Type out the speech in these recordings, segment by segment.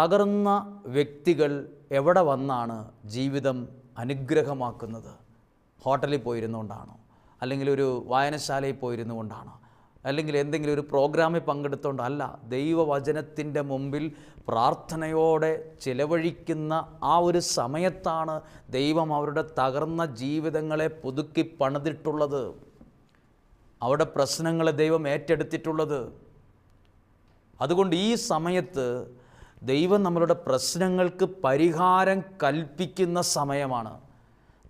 തകർന്ന വ്യക്തികൾ എവിടെ വന്നാണ് ജീവിതം അനുഗ്രഹമാക്കുന്നത്? ഹോട്ടലിൽ പോയിരുന്നുകൊണ്ടാണോ? അല്ലെങ്കിൽ ഒരു വായനശാലയിൽ പോയിരുന്നു കൊണ്ടാണോ അല്ലെങ്കിൽ എന്തെങ്കിലും ഒരു പ്രോഗ്രാമിൽ പങ്കെടുത്തുകൊണ്ട് അല്ല ദൈവവചനത്തിന്റെ മുമ്പിൽ പ്രാർത്ഥനയോടെ ചിലവഴിക്കുന്ന ആ ഒരു സമയത്താണ് ദൈവം അവരുടെ തകർന്ന ജീവിതങ്ങളെ പുതുക്കി പണിതിട്ടുള്ളത്. അവിടെ പ്രശ്നങ്ങളെ ദൈവം ഏറ്റെടുത്തിട്ടുള്ളത്. അതുകൊണ്ട് ഈ സമയത്ത് ദൈവം നമ്മളുടെ പ്രശ്നങ്ങൾക്ക് പരിഹാരം കൽപ്പിക്കുന്ന സമയമാണ്.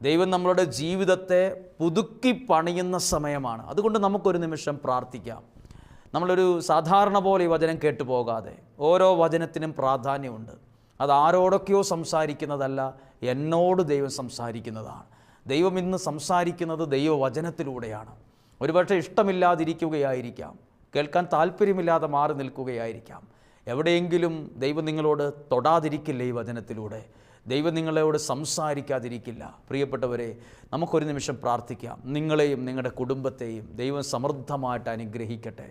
ദൈവം നമ്മളുടെ ജീവിതത്തെ പുതുക്കി പണിയുന്ന സമയമാണ്. അതുകൊണ്ട് നമുക്കൊരു നിമിഷം പ്രാർത്ഥിക്കാം. നമ്മളൊരു സാധാരണ പോലെ ഈ വചനം കേട്ടു പോകാതെ ഓരോ വചനത്തിനും പ്രാധാന്യമുണ്ട്. അത് ആരോടൊക്കെയോ സംസാരിക്കുന്നതല്ല എന്നോട് ദൈവം സംസാരിക്കുന്നതാണ്. ദൈവം ഇന്ന് സംസാരിക്കുന്നത് ദൈവവചനത്തിലൂടെയാണ്. ഒരുപക്ഷെ ഇഷ്ടമില്ലാതിരിക്കുകയായിരിക്കാം. കേൾക്കാൻ താല്പര്യമില്ലാതെ മാറി നിൽക്കുകയായിരിക്കാം. എവിടെയെങ്കിലും ദൈവം നിങ്ങളോട് തൊടാതിരിക്കില്ല ഈ വചനത്തിലൂടെ. ദൈവം നിങ്ങളോട് സംസാരിക്കാതിരിക്കില്ല. പ്രിയപ്പെട്ടവരെ നമുക്കൊരു നിമിഷം പ്രാർത്ഥിക്കാം. നിങ്ങളെയും നിങ്ങളുടെ കുടുംബത്തെയും ദൈവം സമൃദ്ധമായിട്ട് അനുഗ്രഹിക്കട്ടെ.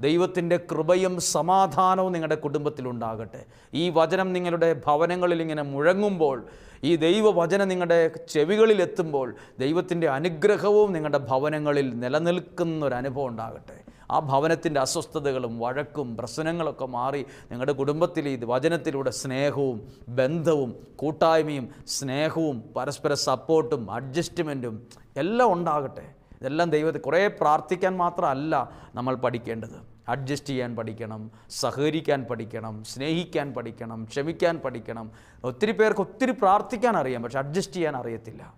ദൈവത്തിന്റെ കൃപയും സമാധാനവും നിങ്ങളുടെ കുടുംബത്തിലുണ്ടാകട്ടെ. ഈ വചനം നിങ്ങളുടെ ഭവനങ്ങളിൽ ഇങ്ങനെ മുഴങ്ങുമ്പോൾ ഈ ദൈവവചനം നിങ്ങളുടെ ചെവികളിൽ എത്തുമ്പോൾ ദൈവത്തിന്റെ അനുഗ്രഹവും നിങ്ങളുടെ ഭവനങ്ങളിൽ നിലനിൽക്കുന്നൊരനുഭവം ഉണ്ടാകട്ടെ. ആ ഭവനത്തിന്റെ അസ്വസ്ഥതകളും വഴക്കും പ്രശ്നങ്ങളൊക്കെ മാറി നിങ്ങളുടെ കുടുംബത്തിൽ ഈ വചനത്തിലൂടെ സ്നേഹവും ബന്ധവും കൂട്ടായ്മയും സ്നേഹവും പരസ്പര സപ്പോർട്ടും അഡ്ജസ്റ്റ്മെന്റും എല്ലാം ഉണ്ടാകട്ടെ. ഇതെല്ലാം ദൈവത്തെ കുറേ പ്രാർത്ഥിക്കാൻ മാത്രമല്ല നമ്മൾ പഠിക്കേണ്ടത്. അഡ്ജസ്റ്റ് ചെയ്യാൻ പഠിക്കണം സഹകരിക്കാൻ പഠിക്കണം സ്നേഹിക്കാൻ പഠിക്കണം ക്ഷമിക്കാൻ പഠിക്കണം. ഒത്തിരി പേർക്ക് ഒത്തിരി പ്രാർത്ഥിക്കാൻ അറിയാം പക്ഷെ അഡ്ജസ്റ്റ് ചെയ്യാൻ അറിയത്തില്ല.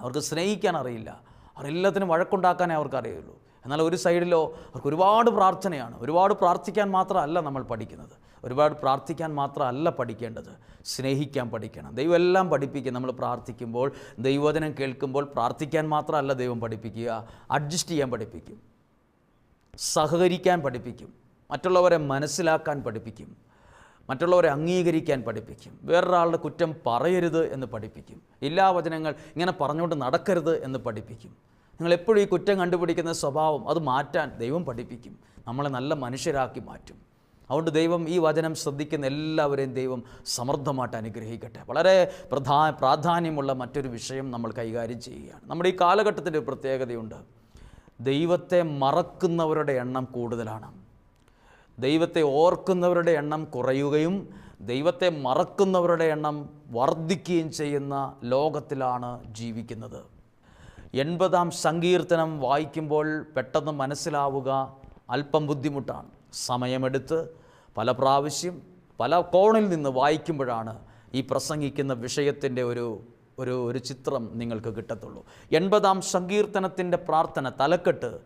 അവർക്ക് സ്നേഹിക്കാൻ അറിയില്ല. അവരെല്ലാത്തിനും വഴക്കുണ്ടാക്കാനേ അവർക്ക് അറിയുള്ളൂ എന്നാൽ ഒരു സൈഡിലോ അവർക്ക് ഒരുപാട് പ്രാർത്ഥനയാണ്. ഒരുപാട് പ്രാർത്ഥിക്കാൻ മാത്രമല്ല നമ്മൾ പഠിക്കുന്നത്. ഒരുപാട് പ്രാർത്ഥിക്കാൻ മാത്രമല്ല പഠിക്കേണ്ടത്. സ്നേഹിക്കാൻ പഠിക്കണം. ദൈവം എല്ലാം പഠിപ്പിക്കും. നമ്മൾ പ്രാർത്ഥിക്കുമ്പോൾ ദൈവവചനം കേൾക്കുമ്പോൾ പ്രാർത്ഥിക്കാൻ മാത്രമല്ല ദൈവം പഠിപ്പിക്കുക. അഡ്ജസ്റ്റ് ചെയ്യാൻ പഠിപ്പിക്കും. സഹകരിക്കാൻ പഠിപ്പിക്കും. മറ്റുള്ളവരെ മനസ്സിലാക്കാൻ പഠിപ്പിക്കും. മറ്റുള്ളവരെ അംഗീകരിക്കാൻ പഠിപ്പിക്കും. വേറൊരാളുടെ കുറ്റം പറയരുത് എന്ന് പഠിപ്പിക്കും. എല്ലാ വചനങ്ങൾ ഇങ്ങനെ പറഞ്ഞുകൊണ്ട് നടക്കരുത് എന്ന് പഠിപ്പിക്കും. നിങ്ങൾ എപ്പോഴും ഈ കുറ്റം കണ്ടുപിടിക്കുന്ന സ്വഭാവം അത് മാറ്റാൻ ദൈവം പഠിപ്പിക്കും. നമ്മളെ നല്ല മനുഷ്യരാക്കി മാറ്റും. അതുകൊണ്ട് ദൈവം ഈ വചനം ശ്രദ്ധിക്കുന്ന എല്ലാവരെയും ദൈവം സമൃദ്ധമായിട്ട് അനുഗ്രഹിക്കട്ടെ. വളരെ പ്രധാ പ്രാധാന്യമുള്ള മറ്റൊരു വിഷയം നമ്മൾ കൈകാര്യം ചെയ്യുകയാണ്. നമ്മുടെ ഈ കാലഘട്ടത്തിന്റെ പ്രത്യേകതയുണ്ട്. ദൈവത്തെ മറക്കുന്നവരുടെ എണ്ണം കൂടുതലാണ്. ദൈവത്തെ ഓർക്കുന്നവരുടെ എണ്ണം കുറയുകയും ദൈവത്തെ മറക്കുന്നവരുടെ എണ്ണം വർദ്ധിക്കുകയും ചെയ്യുന്ന ലോകത്തിലാണ് ജീവിക്കുന്നത്. എൺപതാം സങ്കീർത്തനം വായിക്കുമ്പോൾ പെട്ടെന്ന് മനസ്സിലാവുക അല്പം ബുദ്ധിമുട്ടാണ്. സമയമെടുത്ത് പല പ്രാവശ്യം പല കോണിൽ നിന്ന് വായിക്കുമ്പോഴാണ് ഈ പ്രസംഗിക്കുന്ന വിഷയത്തിന്റെ ഒരു ഒരു ഒരു ചിത്രം നിങ്ങൾക്ക് കിട്ടത്തുള്ളൂ. എൺപതാം സങ്കീർത്തനത്തിന്റെ പ്രാർത്ഥന തലക്കെട്ട്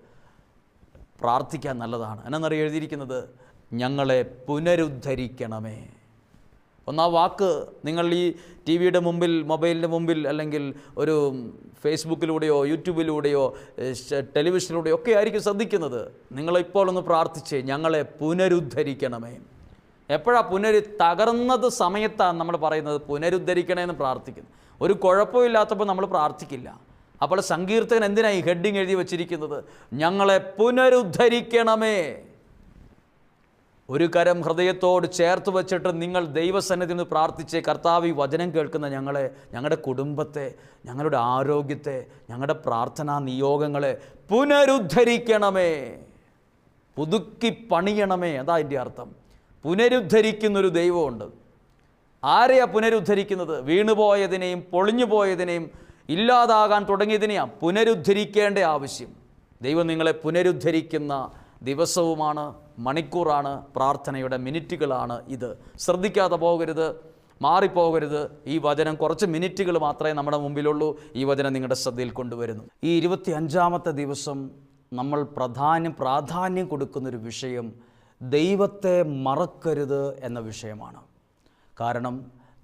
പ്രാർത്ഥിക്കാൻ നല്ലതാണ്. എന്നറിയ എഴുതിയിരിക്കുന്നത് ഞങ്ങളെ പുനരുദ്ധരിക്കണമേ. ഒന്നാ വാക്ക് നിങ്ങൾ ഈ ടി വിയുടെ മുമ്പിൽ മൊബൈലിന്റെ മുമ്പിൽ അല്ലെങ്കിൽ ഒരു ഫേസ്ബുക്കിലൂടെയോ യൂട്യൂബിലൂടെയോ ടെലിവിഷനിലൂടെയോ ഒക്കെ ആയിരിക്കും ശ്രദ്ധിക്കുന്നത്. നിങ്ങളിപ്പോൾ ഒന്ന് പ്രാർത്ഥിച്ച് ഞങ്ങളെ പുനരുദ്ധരിക്കണമേ. എപ്പോഴാണ് പുനരു തകർന്നത് സമയത്താണ് നമ്മൾ പറയുന്നത് പുനരുദ്ധരിക്കണേ എന്ന് പ്രാർത്ഥിക്കുന്നു. ഒരു കുഴപ്പമില്ലാത്തപ്പോൾ നമ്മൾ പ്രാർത്ഥിക്കില്ല. അപ്പോൾ സങ്കീർത്തകൻ എന്തിനാണ് ഈ ഹെഡിങ് എഴുതി വച്ചിരിക്കുന്നത്? ഞങ്ങളെ പുനരുദ്ധരിക്കണമേ. ഒരു കരം ഹൃദയത്തോട് ചേർത്ത് വച്ചിട്ട് നിങ്ങൾ ദൈവസന്നിധി നിന്ന് പ്രാർത്ഥിച്ച് കർത്താവ് ഈ വചനം കേൾക്കുന്ന ഞങ്ങളെ ഞങ്ങളുടെ കുടുംബത്തെ ഞങ്ങളുടെ ആരോഗ്യത്തെ ഞങ്ങളുടെ പ്രാർത്ഥനാ നിയോഗങ്ങളെ പുനരുദ്ധരിക്കണമേ. പുതുക്കി പണിയണമേ. അതാ എന്റെ അർത്ഥം. പുനരുദ്ധരിക്കുന്നൊരു ദൈവമുണ്ട്. ആരെയാ പുനരുദ്ധരിക്കുന്നത്? വീണുപോയതിനെയും പൊളിഞ്ഞുപോയതിനെയും ഇല്ലാതാകാൻ തുടങ്ങിയതിനെയാണ് പുനരുദ്ധരിക്കേണ്ട ആവശ്യം. ദൈവം നിങ്ങളെ പുനരുദ്ധരിക്കുന്ന ദിവസവുമാണ് മണിക്കൂറാണ് പ്രാർത്ഥനയുടെ മിനിറ്റുകളാണ് ഇത്. ശ്രദ്ധിക്കാതെ പോകരുത് മാറിപ്പോകരുത്. ഈ വചനം കുറച്ച് മിനിറ്റുകൾ മാത്രമേ നമ്മുടെ മുമ്പിലുള്ളൂ. ഈ വചനം നിങ്ങളുടെ ശ്രദ്ധയിൽ കൊണ്ടുവരുന്നു. ഈ ഇരുപത്തി അഞ്ചാമത്തെ ദിവസം നമ്മൾ പ്രധാനം പ്രാധാന്യം കൊടുക്കുന്നൊരു വിഷയം ദൈവത്തെ മറക്കരുത് എന്ന വിഷയമാണ്. കാരണം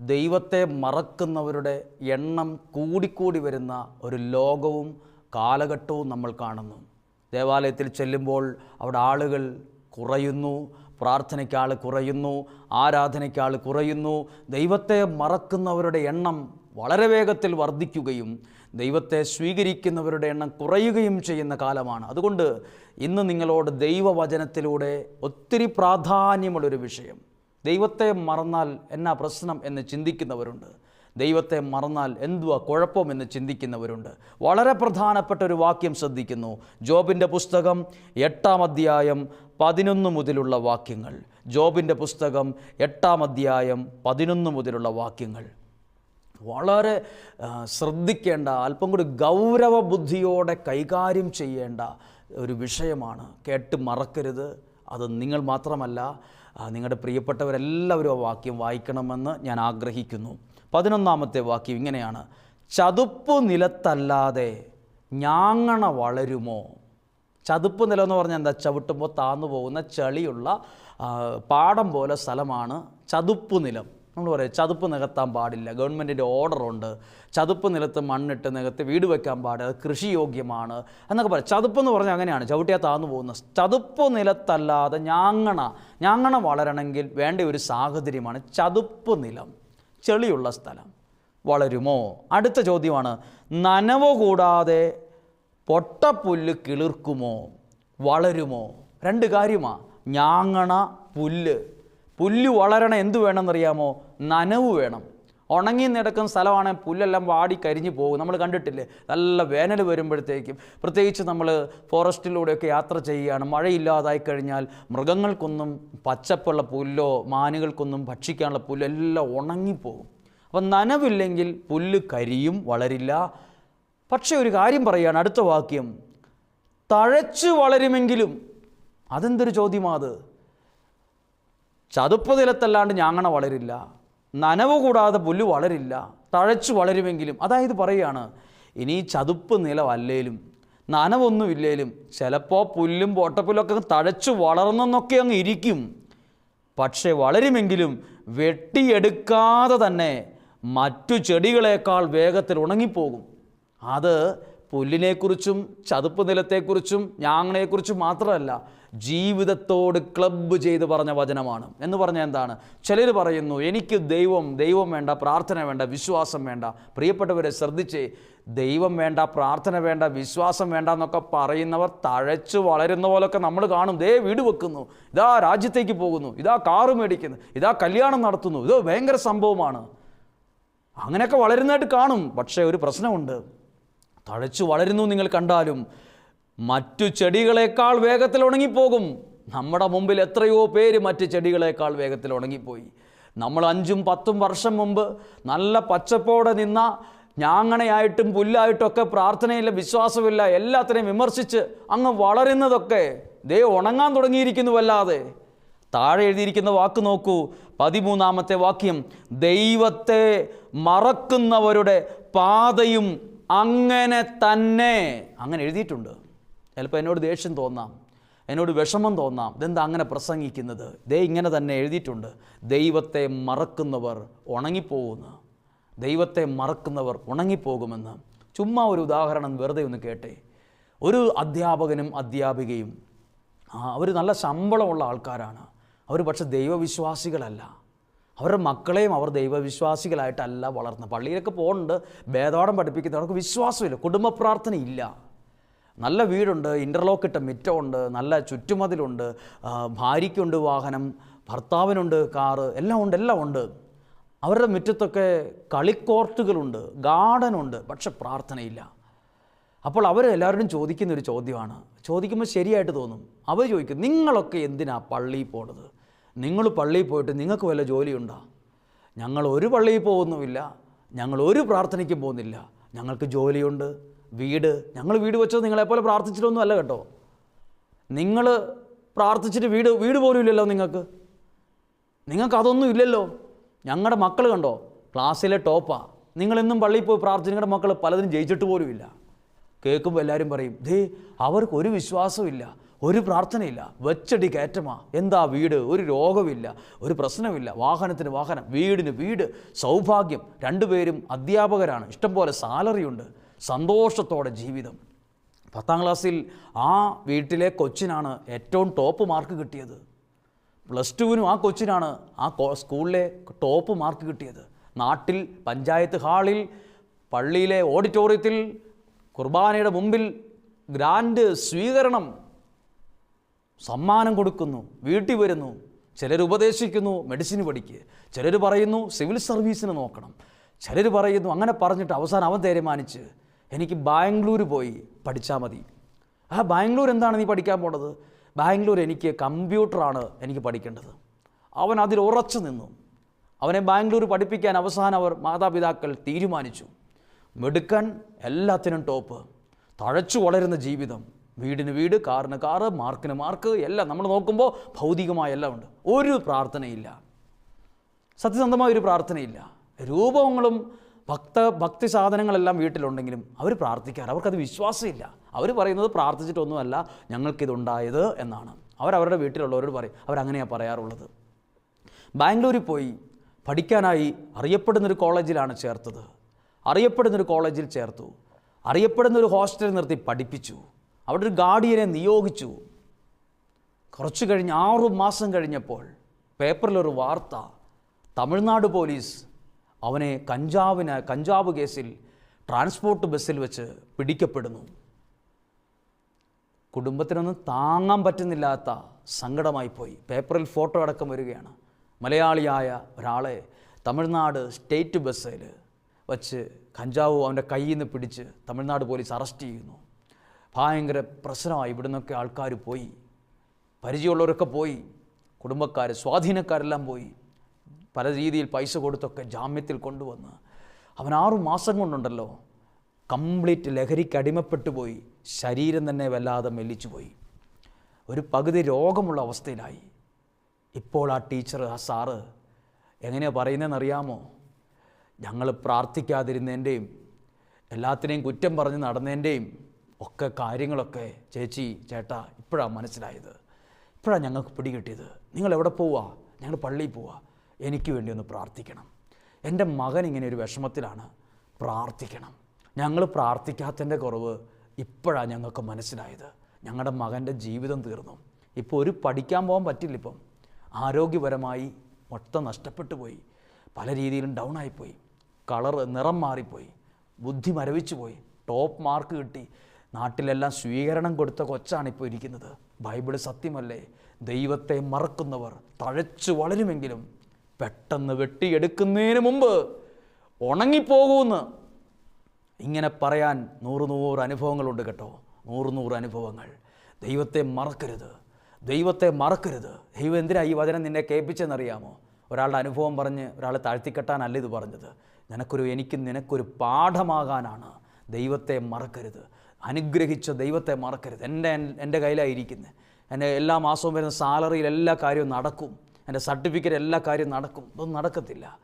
ദൈവത്തെ മറക്കുന്നവരുടെ എണ്ണം കൂടിക്കൂടി വരുന്ന ഒരു ലോകവും കാലഘട്ടവും നമ്മൾ കാണുന്നു. ദേവാലയത്തിൽ ചെല്ലുമ്പോൾ അവിടെ ആളുകൾ കുറയുന്നു പ്രാർത്ഥനയ്ക്ക് ആൾ കുറയുന്നു ആരാധനയ്ക്ക് ആൾ കുറയുന്നു. ദൈവത്തെ മറക്കുന്നവരുടെ എണ്ണം വളരെ വേഗത്തിൽ വർദ്ധിക്കുകയും ദൈവത്തെ സ്വീകരിക്കുന്നവരുടെ എണ്ണം കുറയുകയും ചെയ്യുന്ന കാലമാണ്. അതുകൊണ്ട് ഇന്ന് നിങ്ങളോട് ദൈവവചനത്തിലൂടെ ഒത്തിരി പ്രാധാന്യമുള്ളൊരു വിഷയം. ദൈവത്തെ മറന്നാൽ എന്നാ പ്രശ്നം എന്ന് ചിന്തിക്കുന്നവരുണ്ട്. ദൈവത്തെ മറന്നാൽ എന്തുവാ കുഴപ്പമെന്ന് ചിന്തിക്കുന്നവരുണ്ട്. വളരെ പ്രധാനപ്പെട്ട ഒരു വാക്യം ശ്രദ്ധിക്കുന്നു. ജോബിന്റെ പുസ്തകം എട്ടാം അധ്യായം പതിനൊന്ന് മുതലുള്ള വാക്യങ്ങൾ. ജോബിന്റെ പുസ്തകം എട്ടാം അധ്യായം പതിനൊന്ന് മുതലുള്ള വാക്യങ്ങൾ. വളരെ ശ്രദ്ധിക്കേണ്ട അല്പം കൂടി ഗൗരവ ബുദ്ധിയോടെ കൈകാര്യം ചെയ്യേണ്ട ഒരു വിഷയമാണ്. കേട്ട് മറക്കരുത്. അത് നിങ്ങൾ മാത്രമല്ല നിങ്ങളുടെ പ്രിയപ്പെട്ടവരെല്ലാവരും ആ വാക്യം വായിക്കണമെന്ന് ഞാൻ ആഗ്രഹിക്കുന്നു. പതിനൊന്നാമത്തെ വാക്യം ഇങ്ങനെയാണ്. ചതുപ്പ് നിലത്തല്ലാതെ ഞാങ്ങണ വളരുമോ? ചതുപ്പ് നില എന്ന് പറഞ്ഞാൽ എന്താ? ചവിട്ടുമ്പോൾ താന്നു പോകുന്ന ചെളിയുള്ള പാടം പോലെ സ്ഥലമാണ് ചതുപ്പ് നിലം. നമ്മൾ പറയാം ചതുപ്പ് നികത്താൻ പാടില്ല. ഗവൺമെന്റിന്റെ ഓർഡറുണ്ട് ചതുപ്പ് നിലത്ത് മണ്ണിട്ട് നികത്ത് വീട് വെക്കാൻ പാടില്ല. കൃഷിയോഗ്യമാണ്. എന്നൊക്കെ പറയാം. ചതുപ്പ് എന്ന് പറഞ്ഞാൽ അങ്ങനെയാണ്. ചവിട്ടിയാൽ താന്നു പോകുന്ന ചതുപ്പ് നിലത്തല്ലാതെ ഞാങ്ങണ ഞാങ്ങണ വളരണമെങ്കിൽ വേണ്ട ഒരു സാഹചര്യമാണ് ചതുപ്പ് നിലം. ചെളിയുള്ള സ്ഥലം. വളരുമോ? അടുത്ത ചോദ്യമാണ് നനവ് കൂടാതെ പൊട്ടപ്പുല്ല് കിളിർക്കുമോ? വളരുമോ? രണ്ട് കാര്യമാണ് ഞാങ്ങണ പുല്ല്. പുല്ല് വളരണ എന്ത് വേണമെന്നറിയാമോ? നനവ് വേണം. ഉണങ്ങി നടക്കുന്ന സ്ഥലമാണെങ്കിൽ പുല്ലെല്ലാം വാടി കരിഞ്ഞു പോകും. നമ്മൾ കണ്ടിട്ടില്ലേ? നല്ല വേനൽ വരുമ്പോഴത്തേക്കും പ്രത്യേകിച്ച് നമ്മൾ ഫോറസ്റ്റിലൂടെയൊക്കെ യാത്ര ചെയ്യുകയാണ്. മഴയില്ലാതായി കഴിഞ്ഞാൽ മൃഗങ്ങൾക്കൊന്നും പച്ചപ്പുള്ള പുല്ലോ മാനുകൾക്കൊന്നും ഭക്ഷിക്കാനുള്ള പുല്ലോ എല്ലാം ഉണങ്ങിപ്പോകും അപ്പം നനവില്ലെങ്കിൽ പുല്ല് കരിയും വളരില്ല. പക്ഷേ ഒരു കാര്യം പറയുകയാണ് അടുത്ത വാക്യം. തഴച്ചു വളരുമെങ്കിലും അതെന്തൊരു ചോദ്യമാ അത്? ചതുപ്പ് നിലത്തല്ലാണ്ട് ഞാങ്ങണ വളരില്ല. നനവ് കൂടാതെ പുല്ല് വളരില്ല. തഴച്ചു വളരുമെങ്കിലും അതായത് പറയുകയാണ് ഇനി ചതുപ്പ് നിലമല്ലേലും നനവൊന്നുമില്ലേലും ചിലപ്പോൾ പുല്ലും പോട്ടപ്പുല്ലൊക്കെ തഴച്ചു വളർന്നെന്നൊക്കെ അങ്ങ് ഇരിക്കും. പക്ഷേ വളരുമെങ്കിലും വെട്ടിയെടുക്കാതെ തന്നെ മറ്റു ചെടികളേക്കാൾ വേഗത്തിൽ ഉണങ്ങിപ്പോകും. അത് പുല്ലിനെക്കുറിച്ചും ചതുപ്പ് നിലത്തെക്കുറിച്ചും ഞാങ്ങണയെക്കുറിച്ചും മാത്രമല്ല ജീവിതത്തോട് ക്ലബ്ബ് ചെയ്ത് പറഞ്ഞ വചനമാണ്. എന്ന് പറഞ്ഞാൽ എന്താണ്? ചിലർ പറയുന്നു എനിക്ക് ദൈവം ദൈവം വേണ്ട പ്രാർത്ഥന വേണ്ട വിശ്വാസം വേണ്ട. പ്രിയപ്പെട്ടവരെ ശ്രദ്ധിച്ചേ ദൈവം വേണ്ട പ്രാർത്ഥന വേണ്ട വിശ്വാസം വേണ്ട എന്നൊക്കെ പറയുന്നവർ തഴച്ചു വളരുന്ന പോലൊക്കെ നമ്മൾ കാണും. ദേ വീട് വെക്കുന്നു ഇതാ രാജ്യത്തേക്ക് പോകുന്നു ഇതാ കാറ് മേടിക്കുന്നു ഇതാ കല്യാണം നടത്തുന്നു ഇത് ഭയങ്കര സംഭവമാണ്. അങ്ങനെയൊക്കെ വളരുന്നതായിട്ട് കാണും. പക്ഷേ ഒരു പ്രശ്നമുണ്ട്. തഴച്ചു വളരുന്നു നിങ്ങൾ കണ്ടാലും. മറ്റു ചെടികളെക്കാൾ വേഗത്തിൽ ഉണങ്ങിപ്പോകും. നമ്മുടെ മുമ്പിൽ എത്രയോ പേര് മറ്റ് ചെടികളെക്കാൾ വേഗത്തിൽ ഉണങ്ങിപ്പോയി. നമ്മൾ അഞ്ചും പത്തും വർഷം മുമ്പ് നല്ല പച്ചപ്പോടെ നിന്ന ഞാങ്ങണയായിട്ടും പുല്ലായിട്ടൊക്കെ പ്രാർത്ഥനയില്ല വിശ്വാസമില്ല എല്ലാത്തിനെയും വിമർശിച്ച് അങ്ങ് വളരുന്നതൊക്കെ ദേ ഉണങ്ങാൻ തുടങ്ങിയിരിക്കുന്നുവല്ലാതെ താഴെ എഴുതിയിരിക്കുന്ന വാക്ക് നോക്കൂ. പതിമൂന്നാമത്തെ വാക്യം ദൈവത്തെ മറക്കുന്നവരുടെ പാതയും അങ്ങനെ തന്നെ. അങ്ങനെ എഴുതിയിട്ടുണ്ട്. ചിലപ്പോൾ എന്നോട് ദേഷ്യം തോന്നാം. എന്നോട് വിഷമം തോന്നാം. ഇതെന്താ അങ്ങനെ പ്രസംഗിക്കുന്നത്? ദേ ഇങ്ങനെ തന്നെ എഴുതിയിട്ടുണ്ട്. ദൈവത്തെ മറക്കുന്നവർ ഉണങ്ങിപ്പോകുന്നു. ദൈവത്തെ മറക്കുന്നവർ ഉണങ്ങിപ്പോകുമെന്ന്. ചുമ്മാ ഒരു ഉദാഹരണം വെറുതെ ഒന്ന് കേട്ടെ. ഒരു അധ്യാപകനും അധ്യാപികയും അവർ നല്ല ശമ്പളമുള്ള ആൾക്കാരാണ്. അവർ പക്ഷെ ദൈവവിശ്വാസികളല്ല. അവരുടെ മക്കളെയും അവർ ദൈവവിശ്വാസികളായിട്ടല്ല വളർന്നത് പള്ളിയിലൊക്കെ പോകുന്നുണ്ട് ഭേദപാഠം പഠിപ്പിക്കുന്നത് അവർക്ക് വിശ്വാസമില്ല കുടുംബ പ്രാർത്ഥനയില്ല. നല്ല വീടുണ്ട് ഇന്റർലോക്ക് ഇട്ട മിറ്റമുണ്ട് നല്ല ചുറ്റുമതിലുണ്ട് ഭാര്യയ്ക്കുണ്ട് വാഹനം ഭർത്താവിനുണ്ട് കാറ് എല്ലാം ഉണ്ട് എല്ലാം ഉണ്ട്. അവരുടെ മുറ്റത്തൊക്കെ കളിക്കോർട്ടുകളുണ്ട് ഗാർഡനുണ്ട് പക്ഷെ പ്രാർത്ഥനയില്ല. അപ്പോൾ അവർ എല്ലാവരോടും ചോദിക്കുന്ന ഒരു ചോദ്യമാണ്. ചോദിക്കുമ്പോൾ ശരിയായിട്ട് തോന്നും. അവർ ചോദിക്കും നിങ്ങളൊക്കെ എന്തിനാണ് പള്ളിയിൽ പോണത്? നിങ്ങൾ പള്ളിയിൽ പോയിട്ട് നിങ്ങൾക്ക് വല്ല ജോലിയുണ്ടോ? ഞങ്ങൾ ഒരു പള്ളിയിൽ പോകുന്നുമില്ല. ഞങ്ങൾ ഒരു പ്രാർത്ഥനയ്ക്കും പോകുന്നില്ല. ഞങ്ങൾക്ക് ജോലിയുണ്ട് വീട്. ഞങ്ങൾ വീട് വെച്ചത് നിങ്ങളെപ്പോലെ പ്രാർത്ഥിച്ചിട്ടൊന്നും അല്ല കേട്ടോ. നിങ്ങൾ പ്രാർത്ഥിച്ചിട്ട് വീട് വീട് പോലും ഇല്ലല്ലോ നിങ്ങൾക്ക്. നിങ്ങൾക്ക് അതൊന്നും ഇല്ലല്ലോ. ഞങ്ങളുടെ മക്കൾ കണ്ടോ? ക്ലാസ്സിലെ ടോപ്പാ. നിങ്ങളെന്നും പള്ളിയിൽ പോയി പ്രാർത്ഥിച്ച് നിങ്ങളുടെ മക്കൾ പലതിനും ജയിച്ചിട്ട് പോലുമില്ല. കേൾക്കുമ്പോൾ എല്ലാവരും പറയും ദേ അവർക്ക് ഒരു വിശ്വാസമില്ല ഒരു പ്രാർത്ഥനയില്ല. വെച്ചടി കയറ്റമാ. എന്താ വീട്? ഒരു രോഗമില്ല ഒരു പ്രശ്നമില്ല വാഹനത്തിന് വാഹനം വീടിന് വീട് സൗഭാഗ്യം. രണ്ടുപേരും അധ്യാപകരാണ്. ഇഷ്ടംപോലെ സാലറിയുണ്ട് സന്തോഷത്തോടെ ജീവിതം. പത്താം ക്ലാസ്സിൽ ആ വീട്ടിലെ കൊച്ചിനാണ് ഏറ്റവും ടോപ്പ് മാർക്ക് കിട്ടിയത്. പ്ലസ് ടുവിനും ആ കൊച്ചിനാണ് ആ സ്കൂളിലെ ടോപ്പ് മാർക്ക് കിട്ടിയത്. നാട്ടിൽ പഞ്ചായത്ത് ഹാളിൽ പള്ളിയിലെ ഓഡിറ്റോറിയത്തിൽ കുർബാനയുടെ മുമ്പിൽ ഗ്രാൻഡ് സ്വീകരണം സമ്മാനം കൊടുക്കുന്നു വീട്ടിൽ വരുന്നു ചിലർ ഉപദേശിക്കുന്നു മെഡിസിൻ പഠിക്കുക ചിലർ പറയുന്നു സിവിൽ സർവീസിന് നോക്കണം. ചിലർ പറയുന്നു അങ്ങനെ പറഞ്ഞിട്ട് അവസാനം അവൻ തീരുമാനിച്ച് എനിക്ക് ബാംഗ്ലൂർ പോയി പഠിച്ചാൽ മതി. ആ ബാംഗ്ലൂർ എന്താണ് നീ പഠിക്കാൻ പോണത്? ബാംഗ്ലൂർ എനിക്ക് കമ്പ്യൂട്ടറാണ് എനിക്ക് പഠിക്കേണ്ടത്. അവൻ അതിൽ ഉറച്ചു നിന്നു. അവനെ ബാംഗ്ലൂർ പഠിപ്പിക്കാൻ അവസാനം അവർ മാതാപിതാക്കൾ തീരുമാനിച്ചു. മിടുക്കൻ എല്ലാത്തിനും ടോപ്പ് തഴച്ചു വളരുന്ന ജീവിതം. വീടിന് വീട് കാറിന് കാറ് മാർക്കിന് മാർക്ക് എല്ലാം നമ്മൾ നോക്കുമ്പോൾ ഭൗതികമായ എല്ലാം ഉണ്ട്. ഒരു പ്രാർത്ഥനയില്ല. സത്യസന്ധമായ ഒരു പ്രാർത്ഥനയില്ല. രൂപങ്ങളും ഭക്ത ഭക്തി സാധനങ്ങളെല്ലാം വീട്ടിലുണ്ടെങ്കിലും അവർ പ്രാർത്ഥിക്കാറ്. അവർക്കത് വിശ്വാസമില്ല. അവർ പറയുന്നത് പ്രാർത്ഥിച്ചിട്ടൊന്നുമല്ല ഞങ്ങൾക്കിതുണ്ടായത് എന്നാണ്. അവരവരുടെ വീട്ടിലുള്ളവരോട് പറയും അവരങ്ങനെയാണ് പറയാറുള്ളത്. ബാംഗ്ലൂരിൽ പോയി പഠിക്കാനായി അറിയപ്പെടുന്നൊരു കോളേജിലാണ് ചേർത്തത്. അറിയപ്പെടുന്നൊരു കോളേജിൽ ചേർത്തു. അറിയപ്പെടുന്നൊരു ഹോസ്റ്റലിൽ നിർത്തി പഠിപ്പിച്ചു. അവിടെ ഒരു ഗാർഡിയനെ നിയോഗിച്ചു. കുറച്ച് കഴിഞ്ഞ് ആറു മാസം കഴിഞ്ഞപ്പോൾ പേപ്പറിലൊരു വാർത്ത തമിഴ്നാട് പോലീസ് അവനെ കഞ്ചാവിന് കഞ്ചാവ് കേസിൽ ട്രാൻസ്പോർട്ട് ബസ്സിൽ വെച്ച് പിടിക്കപ്പെടുന്നു. കുടുംബത്തിനൊന്നും താങ്ങാൻ പറ്റുന്നില്ലാത്ത സങ്കടമായി പോയി. പേപ്പറിൽ ഫോട്ടോ അടക്കം വരികയാണ്. മലയാളിയായ ഒരാളെ തമിഴ്നാട് സ്റ്റേറ്റ് ബസ്സിൽ വച്ച് കഞ്ചാവ് അവന്റെ കയ്യിൽ നിന്ന് പിടിച്ച് തമിഴ്നാട് പോലീസ് അറസ്റ്റ് ചെയ്യുന്നു. ഭയങ്കര പ്രശ്നമായി ഇവിടെ നിന്നൊക്കെ ആൾക്കാർ പോയി. പരിചയമുള്ളവരൊക്കെ പോയി. കുടുംബക്കാർ സ്വാധീനക്കാരെല്ലാം പോയി. പല രീതിയിൽ പൈസ കൊടുത്തൊക്കെ ജാമ്യത്തിൽ കൊണ്ടുവന്ന്. അവൻ ആറു മാസം കൊണ്ടുണ്ടല്ലോ. കംപ്ലീറ്റ് ലഹരിക്ക് അടിമപ്പെട്ടു പോയി. ശരീരം തന്നെ വല്ലാതെ മെല്ലിച്ചു പോയി. ഒരു പകുതി രോഗമുള്ള അവസ്ഥയിലായി. ഇപ്പോൾ ആ ടീച്ചർ ആ സാറ് എങ്ങനെയാണ് പറയുന്നതെന്ന് അറിയാമോ ഞങ്ങൾ പ്രാർത്ഥിക്കാതിരുന്നതിന്റെയും എല്ലാത്തിനെയും കുറ്റം പറഞ്ഞ് നടന്നതിന്റെയും ഒക്കെ കാര്യങ്ങളൊക്കെ ചേച്ചി ചേട്ടാ ഇപ്പോഴാണ് മനസ്സിലായത്. ഇപ്പോഴാണ് ഞങ്ങൾക്ക് പിടികിട്ടിയത്. നിങ്ങൾ എവിടെ പോവുക ഞങ്ങൾ പള്ളിയിൽ പോവുക എനിക്ക് വേണ്ടി ഒന്ന് പ്രാർത്ഥിക്കണം. എന്റെ മകൻ ഇങ്ങനെ ഒരു വിഷമത്തിലാണ്. പ്രാർത്ഥിക്കണം. ഞങ്ങൾ പ്രാർത്ഥിക്കാത്തതിന്റെ കുറവ് ഇപ്പോഴാണ് ഞങ്ങൾക്ക് മനസ്സിലായത്. ഞങ്ങളുടെ മകന്റെ ജീവിതം തീർന്നു. ഇപ്പോൾ ഒരു പഠിക്കാൻ പോകാൻ പറ്റില്ല ഇപ്പം. ആരോഗ്യപരമായി മൊത്തം നഷ്ടപ്പെട്ടു പോയി. പല രീതിയിലും ഡൗൺ ആയിപ്പോയി കളർ നിറം മാറിപ്പോയി. ബുദ്ധി മരവിച്ചു പോയി. ടോപ്പ് മാർക്ക് കിട്ടി. നാട്ടിലെല്ലാം സ്വീകരണം കൊടുത്ത കൊച്ചാണ് ഇപ്പോൾ ഇരിക്കുന്നത്. ബൈബിൾ സത്യമല്ലേ? ദൈവത്തെ മറക്കുന്നവർ തഴച്ചു വളരുമെങ്കിലും പെട്ടെന്ന് വെട്ടിയെടുക്കുന്നതിന് മുമ്പ് ഉണങ്ങിപ്പോകുമെന്ന് ഇങ്ങനെ പറയാൻ നൂറ് നൂറ് അനുഭവങ്ങളുണ്ട് കേട്ടോ. നൂറ് നൂറ് അനുഭവങ്ങൾ. ദൈവത്തെ മറക്കരുത്. ദൈവത്തെ മറക്കരുത്. ദൈവം എന്തിനാ ഈ വചനം നിന്നെ കേൾപ്പിച്ചെന്നറിയാമോ? ഒരാളുടെ അനുഭവം പറഞ്ഞ് ഒരാൾ താഴ്ത്തിക്കെട്ടാനല്ല ഇത് പറഞ്ഞത്. നിനക്കൊരു എനിക്ക് നിനക്കൊരു പാഠമാകാനാണ്. ദൈവത്തെ മറക്കരുത്. അനുഗ്രഹിച്ച ദൈവത്തെ മറക്കരുത്. എന്റെ എന്റെ കയ്യിലായിരിക്കുന്നത്. എന്റെ എല്ലാ മാസവും വരുന്ന സാലറിയിൽ എല്ലാ കാര്യവും നടക്കും. എന്റെ സർട്ടിഫിക്കറ്റ് എല്ലാ കാര്യവും നടക്കും. ഇതൊന്നും നടക്കത്തില്ല.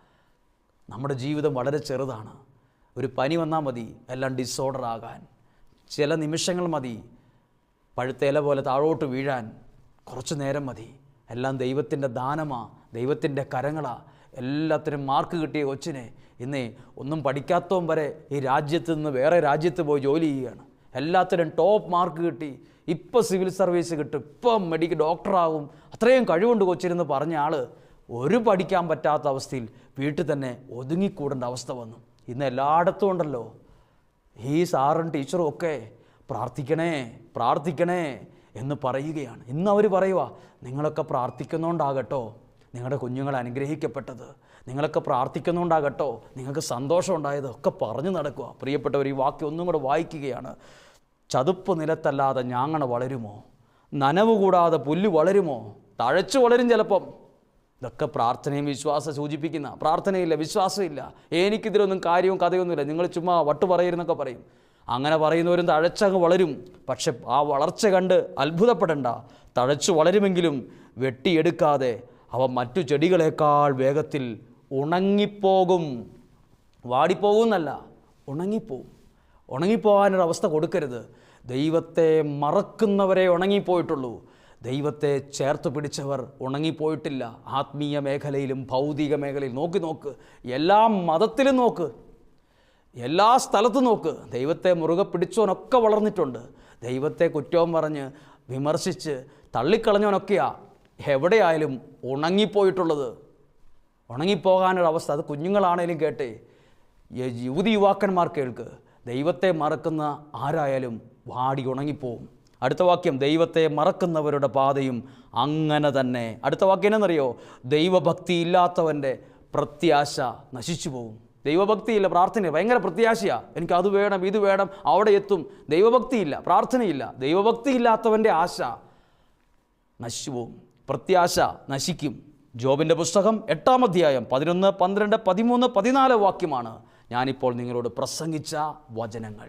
നമ്മുടെ ജീവിതം വളരെ ചെറുതാണ്. ഒരു പനി വന്നാൽ മതി എല്ലാം ഡിസോർഡർ ആകാൻ. ചില നിമിഷങ്ങൾ മതി. പഴുത്ത ഇല പോലെ താഴോട്ട് വീഴാൻ. കുറച്ച് നേരം മതി. എല്ലാം ദൈവത്തിന്റെ ദാനമാ ദൈവത്തിന്റെ കരങ്ങളാ. എല്ലാത്തിനും മാർക്ക് കിട്ടിയ കൊച്ചിനെ ഇന്നേ ഒന്നും പഠിക്കാത്തവൻ വരെ ഈ രാജ്യത്ത് നിന്ന് വേറെ രാജ്യത്ത് പോയി ജോലി ചെയ്യുകയാണ്. എല്ലാത്തിനും ടോപ്പ് മാർക്ക് കിട്ടി. ഇപ്പം സിവിൽ സർവീസ് കിട്ടും. ഇപ്പം മെഡിക്കൽ ഡോക്ടറാകും അത്രയും കഴിവുണ്ട് കൊച്ചിരുന്ന് പറഞ്ഞ ആൾ ഒരു പഠിക്കാൻ പറ്റാത്ത അവസ്ഥയിൽ വീട്ടിൽ തന്നെ ഒതുങ്ങിക്കൂടേണ്ട അവസ്ഥ വന്നു. ഇന്ന് എല്ലായിടത്തും ഉണ്ടല്ലോ. ഈ സാറും ടീച്ചറും ഒക്കെ പ്രാർത്ഥിക്കണേ പ്രാർത്ഥിക്കണേ എന്ന് പറയുകയാണ്. ഇന്ന് അവർ പറയുക നിങ്ങളൊക്കെ പ്രാർത്ഥിക്കുന്നുണ്ടാകട്ടോ നിങ്ങളുടെ കുഞ്ഞുങ്ങൾ അനുഗ്രഹിക്കപ്പെട്ടത്. നിങ്ങളൊക്കെ പ്രാർത്ഥിക്കുന്നുണ്ടാകട്ടോ നിങ്ങൾക്ക് സന്തോഷം ഉണ്ടായത് ഒക്കെ പറഞ്ഞു നടക്കുക പ്രിയപ്പെട്ടവർ ഈ വാക്യം ഒന്നും കൂടെ വായിക്കുകയാണ്. ചതുപ്പ് നിലത്തല്ലാതെ ഞാങ്ങണ വളരുമോ? നനവ് കൂടാതെ പുല്ല് വളരുമോ? തഴച്ചു വളരും ചിലപ്പം. ഇതൊക്കെ പ്രാർത്ഥനയും വിശ്വാസം സൂചിപ്പിക്കുന്ന. പ്രാർത്ഥനയില്ല വിശ്വാസമില്ല. എനിക്കിതിലൊന്നും കാര്യവും കഥയൊന്നുമില്ല. നിങ്ങൾ ചുമ്മാ വട്ടു പറയരുന്നൊക്കെ പറയും. അങ്ങനെ പറയുന്നവരും തഴച്ചങ്ങ് വളരും. പക്ഷെ ആ വളർച്ച കണ്ട് അത്ഭുതപ്പെടണ്ട. തഴച്ചു വളരുമെങ്കിലും വെട്ടിയെടുക്കാതെ അവ മറ്റു ചെടികളേക്കാൾ വേഗത്തിൽ ഉണങ്ങിപ്പോകും. വാടിപ്പോകുന്നല്ല ഉണങ്ങിപ്പോവും. ഉണങ്ങിപ്പോകാനൊരവസ്ഥ കൊടുക്കരുത്. ദൈവത്തെ മറക്കുന്നവരെ ഉണങ്ങിപ്പോയിട്ടുള്ളൂ. ദൈവത്തെ ചേർത്ത് പിടിച്ചവർ ഉണങ്ങിപ്പോയിട്ടില്ല. ആത്മീയ മേഖലയിലും ഭൗതിക മേഖലയിൽ നോക്കി നോക്ക്. എല്ലാ മതത്തിലും നോക്ക്. എല്ലാ സ്ഥലത്തും നോക്ക്. ദൈവത്തെ മുറുകെ പിടിച്ചവനൊക്കെ വളർന്നിട്ടുണ്ട്. ദൈവത്തെ കുറ്റവും പറഞ്ഞ് വിമർശിച്ച് തള്ളിക്കളഞ്ഞവനൊക്കെയാ എവിടെയായാലും ഉണങ്ങിപ്പോയിട്ടുള്ളത്. ഉണങ്ങിപ്പോകാനൊരവസ്ഥ. അത് കുഞ്ഞുങ്ങളാണേലും കേട്ടേ. യുവതി യുവാക്കന്മാർ കേൾക്ക്. ദൈവത്തെ മറക്കുന്ന ആരായാലും വാടി ഉണങ്ങിപ്പോവും. അടുത്ത വാക്യം ദൈവത്തെ മറക്കുന്നവരുടെ പാതയും അങ്ങനെ തന്നെ. അടുത്ത വാക്യം എന്നറിയോ ദൈവഭക്തി ഇല്ലാത്തവന്റെ പ്രത്യാശ നശിച്ചു പോവും. ദൈവഭക്തിയില്ല പ്രാർത്ഥനയില്ല ഭയങ്കര പ്രത്യാശയാണ് എനിക്ക് അത് വേണം ഇത് വേണം അവിടെ എത്തും. ദൈവഭക്തിയില്ല പ്രാർത്ഥനയില്ല. ദൈവഭക്തി ഇല്ലാത്തവന്റെ ആശ നശിച്ചു പോവും. പ്രത്യാശ നശിക്കും. ജോബിന്റെ പുസ്തകം എട്ടാം അധ്യായം പതിനൊന്ന് പന്ത്രണ്ട് പതിമൂന്ന് പതിനാല് വാക്യമാണ്. ഞാനിപ്പോൾ നിങ്ങളോട് പ്രസംഗിച്ച വചനങ്ങൾ.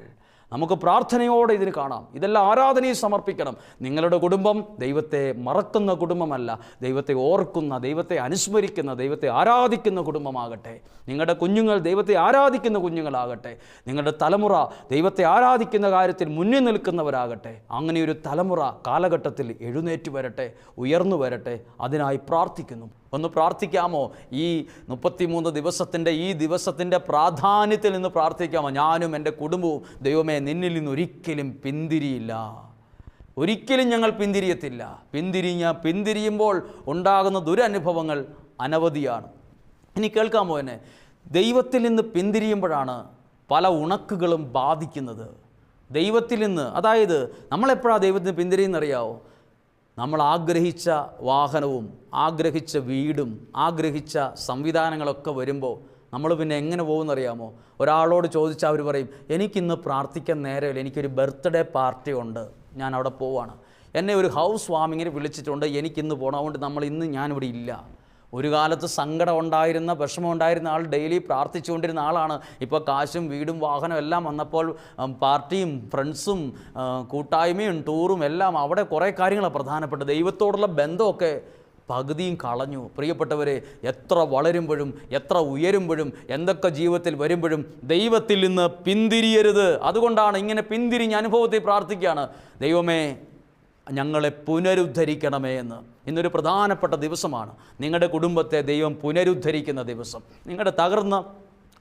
നമുക്ക് പ്രാർത്ഥനയോടെ ഇതിന് കാണാം. ഇതെല്ലാം ആരാധനയിൽ സമർപ്പിക്കണം. നിങ്ങളുടെ കുടുംബം ദൈവത്തെ മറക്കുന്ന കുടുംബമല്ല. ദൈവത്തെ ഓർക്കുന്ന ദൈവത്തെ അനുസ്മരിക്കുന്ന ദൈവത്തെ ആരാധിക്കുന്ന കുടുംബമാകട്ടെ. നിങ്ങളുടെ കുഞ്ഞുങ്ങൾ ദൈവത്തെ ആരാധിക്കുന്ന കുഞ്ഞുങ്ങളാകട്ടെ. നിങ്ങളുടെ തലമുറ ദൈവത്തെ ആരാധിക്കുന്ന കാര്യത്തിൽ മുന്നിൽ നിൽക്കുന്നവരാകട്ടെ. അങ്ങനെയൊരു തലമുറ കാലഘട്ടത്തിൽ എഴുന്നേറ്റ് വരട്ടെ ഉയർന്നു വരട്ടെ. അതിനായി പ്രാർത്ഥിക്കുന്നു. ഒന്ന് പ്രാർത്ഥിക്കാമോ? ഈ മുപ്പത്തിമൂന്ന് ദിവസത്തിന്റെ ഈ ദിവസത്തിന്റെ പ്രാധാന്യത്തിൽ നിന്ന് പ്രാർത്ഥിക്കാമോ? ഞാനും എന്റെ കുടുംബവും ദൈവമേ നിന്നിൽ നിന്ന് ഒരിക്കലും പിന്തിരിയില്ല. ഒരിക്കലും ഞങ്ങൾ പിന്തിരിയത്തില്ല. പിന്തിരിഞ്ഞ പിന്തിരിയുമ്പോൾ ഉണ്ടാകുന്ന ദുരനുഭവങ്ങൾ അനവധിയാണ്. ഇനി കേൾക്കാമോ എന്നെ? ദൈവത്തിൽ നിന്ന് പിന്തിരിയുമ്പോഴാണ് പല ഉണക്കുകളും ബാധിക്കുന്നത്. ദൈവത്തിൽ നിന്ന് അതായത് നമ്മളെപ്പോഴാണ് ദൈവത്തിന് പിന്തിരിയെന്നറിയാവോ? നമ്മൾ ആഗ്രഹിച്ച വാഹനവും ആഗ്രഹിച്ച വീടും ആഗ്രഹിച്ച സംവിധാനങ്ങളൊക്കെ വരുമ്പോൾ നമ്മൾ പിന്നെ എങ്ങനെ പോകുമെന്നറിയാമോ? ഒരാളോട് ചോദിച്ചാൽ അവർ പറയും എനിക്കിന്ന് പ്രാർത്ഥിക്കാൻ നേരമില്ല. എനിക്കൊരു ബർത്ത്ഡേ പാർട്ടി ഉണ്ട്. ഞാൻ അവിടെ പോവാണ്. എന്നെ ഒരു ഹൗസ് വാമിങ്ങിന് വിളിച്ചിട്ടുണ്ട്. എനിക്കിന്ന് പോകണം അതുകൊണ്ട് നമ്മൾ ഇന്ന് ഞാനിവിടെ ഇല്ല. ഒരു കാലത്ത് സങ്കടം ഉണ്ടായിരുന്ന വിഷമം ഉണ്ടായിരുന്ന ആൾ ഡെയിലി പ്രാർത്ഥിച്ചുകൊണ്ടിരുന്ന ആളാണ്. ഇപ്പോൾ കാശും വീടും വാഹനം എല്ലാം വന്നപ്പോൾ പാർട്ടിയും ഫ്രണ്ട്സും കൂട്ടായ്മയും ടൂറും എല്ലാം അവിടെ കുറേ കാര്യങ്ങളാണ് പ്രധാനപ്പെട്ട ദൈവത്തോടുള്ള ബന്ധമൊക്കെ പകുതിയും കളഞ്ഞു. പ്രിയപ്പെട്ടവരെ എത്ര വളരുമ്പോഴും എത്ര ഉയരുമ്പോഴും എന്തൊക്കെ ജീവിതത്തിൽ വരുമ്പോഴും ദൈവത്തിൽ നിന്ന് പിന്തിരിയരുത്. അതുകൊണ്ടാണ് ഇങ്ങനെ പിന്തിരിഞ്ഞ അനുഭവത്തിൽ പ്രാർത്ഥിക്കുകയാണ്. ദൈവമേ ഞങ്ങളെ പുനരുദ്ധരിക്കണമേ എന്ന്. ഇന്നൊരു പ്രധാനപ്പെട്ട ദിവസമാണ്. നിങ്ങളുടെ കുടുംബത്തെ ദൈവം പുനരുദ്ധരിക്കുന്ന ദിവസം. നിങ്ങളുടെ തകർന്ന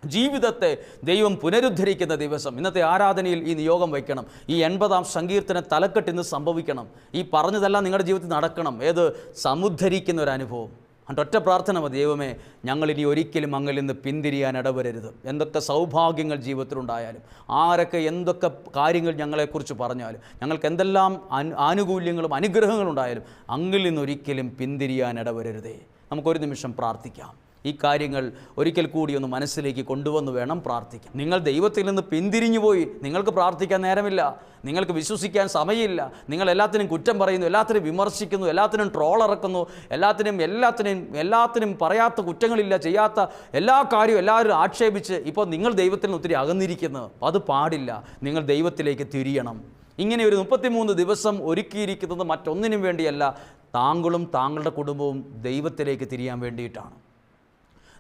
ജീവിതത്തെ ദൈവം പുനരുദ്ധരിക്കുന്ന ദിവസം. ഇന്നത്തെ ആരാധനയിൽ ഈ നിയോഗം വയ്ക്കണം. ഈ എൺപതാം സങ്കീർത്തന തലക്കെട്ട് ഇന്ന് സംഭവിക്കണം. ഈ പറഞ്ഞതെല്ലാം നിങ്ങളുടെ ജീവിതത്തിൽ നടക്കണം. ഏത്? സമുദ്ധരിക്കുന്ന ഒരു അനുഭവം ഒറ്റ പ്രാർത്ഥന മതി ദൈവമേ ഞങ്ങൾ ഇനി ഒരിക്കലും അങ്ങിൽ നിന്ന് പിന്തിരിയാൻ ഇടവരരുത്. എന്തൊക്കെ സൗഭാഗ്യങ്ങൾ ജീവിതത്തിലുണ്ടായാലും ആരൊക്കെ എന്തൊക്കെ കാര്യങ്ങൾ ഞങ്ങളെക്കുറിച്ച് പറഞ്ഞാലും ഞങ്ങൾക്ക് എന്തെല്ലാം ആനുകൂല്യങ്ങളും അനുഗ്രഹങ്ങളും ഉണ്ടായാലും അങ്ങിൽ നിന്ന് ഒരിക്കലും പിന്തിരിയാൻ ഇടവരരുതേ. നമുക്കൊരു നിമിഷം പ്രാർത്ഥിക്കാം. ഈ കാര്യങ്ങൾ ഒരിക്കൽ കൂടി ഒന്ന് മനസ്സിലേക്ക് കൊണ്ടുവന്ന് വേണം പ്രാർത്ഥിക്കാൻ. നിങ്ങൾ ദൈവത്തിൽ നിന്ന് പിന്തിരിഞ്ഞു പോയി. നിങ്ങൾക്ക് പ്രാർത്ഥിക്കാൻ നേരമില്ല. നിങ്ങൾക്ക് വിശ്വസിക്കാൻ സമയമില്ല. നിങ്ങൾ എല്ലാത്തിനും കുറ്റം പറയുന്നു. എല്ലാത്തിനും വിമർശിക്കുന്നു. എല്ലാത്തിനും ട്രോൾ ഇറക്കുന്നു. എല്ലാത്തിനും എല്ലാത്തിനും എല്ലാത്തിനും പറയാത്ത കുറ്റങ്ങളില്ല ചെയ്യാത്ത എല്ലാ കാര്യവും എല്ലാവരും ആക്ഷേപിച്ച് ഇപ്പോൾ നിങ്ങൾ ദൈവത്തിൽ നിന്ന് ഒത്തിരി അകന്നിരിക്കുന്നു. അത് പാടില്ല. നിങ്ങൾ ദൈവത്തിലേക്ക് തിരിയണം. ഇങ്ങനെ ഒരു മുപ്പത്തിമൂന്ന് ദിവസം ഒരുക്കിയിരിക്കുന്നത് മറ്റൊന്നിനും വേണ്ടിയല്ല. താങ്കളും താങ്കളുടെ കുടുംബവും ദൈവത്തിലേക്ക് തിരിയാൻ വേണ്ടിയിട്ടാണ്.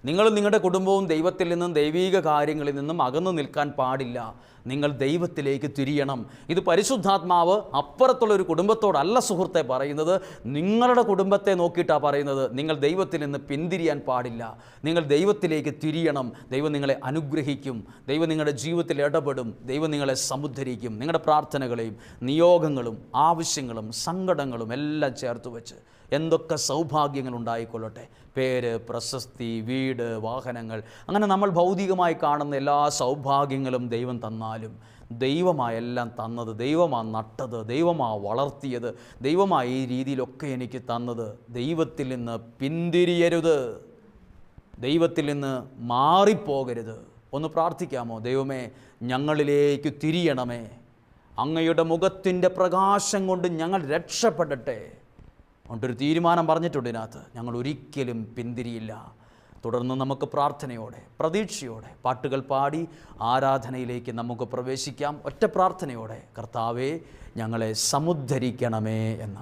നിങ്ങളും നിങ്ങളുടെ കുടുംബവും ദൈവത്തിൽ നിന്നും ദൈവീക കാര്യങ്ങളിൽ നിന്നും അകന്നു നിൽക്കാൻ പാടില്ല. നിങ്ങൾ ദൈവത്തിലേക്ക് തിരിയണം. ഇത് പരിശുദ്ധാത്മാവ് അപ്പുറത്തുള്ള ഒരു കുടുംബത്തോടല്ല സുഹൃത്തെ പറയുന്നത്. നിങ്ങളുടെ കുടുംബത്തെ നോക്കിയിട്ടാണ് പറയുന്നത്. നിങ്ങൾ ദൈവത്തിൽ നിന്ന് പിന്തിരിയാൻ പാടില്ല. നിങ്ങൾ ദൈവത്തിലേക്ക് തിരിയണം. ദൈവം നിങ്ങളെ അനുഗ്രഹിക്കും. ദൈവം നിങ്ങളുടെ ജീവിതത്തിൽ ഇടപെടും. ദൈവം നിങ്ങളെ സമുദ്ധരിക്കും. നിങ്ങളുടെ പ്രാർത്ഥനകളെയും നിയോഗങ്ങളും ആവശ്യങ്ങളും സങ്കടങ്ങളും എല്ലാം ചേർത്ത് വെച്ച് എന്തൊക്കെ സൗഭാഗ്യങ്ങൾ ഉണ്ടായിക്കൊള്ളട്ടെ. പേര് പ്രശസ്തി വീട് വാഹനങ്ങൾ. അങ്ങനെ നമ്മൾ ഭൗതികമായി കാണുന്ന എല്ലാ സൗഭാഗ്യങ്ങളും ദൈവം തന്നാലും ദൈവമാ എല്ലാം തന്നത് ദൈവമാ നട്ടത് ദൈവമാ വളർത്തിയത് ദൈവമാ ഈ രീതിയിലൊക്കെ എനിക്ക് തന്നത് ദൈവത്തിൽ നിന്ന് പിന്തിരിയരുത് ദൈവത്തിൽ നിന്ന് മാറിപ്പോകരുത്. ഒന്ന് പ്രാർത്ഥിക്കാമോ? ദൈവമേ ഞങ്ങളിലേക്ക് തിരിയണമേ. അങ്ങയുടെ മുഖത്തിന്റെ പ്രകാശം കൊണ്ട് ഞങ്ങൾ രക്ഷപ്പെടട്ടെ. അതുകൊണ്ടൊരു തീരുമാനം പറഞ്ഞിട്ടുണ്ട് ഇതിനകത്ത്. ഞങ്ങൾ ഒരിക്കലും പിന്തിരിയില്ല. തുടർന്ന് നമുക്ക് പ്രാർത്ഥനയോടെ പ്രതീക്ഷയോടെ പാട്ടുകൾ പാടി ആരാധനയിലേക്ക് നമുക്ക് പ്രവേശിക്കാം. ഒറ്റ പ്രാർത്ഥനയോടെ കർത്താവെ ഞങ്ങളെ സമുദ്ധരിക്കണമേ എന്ന്.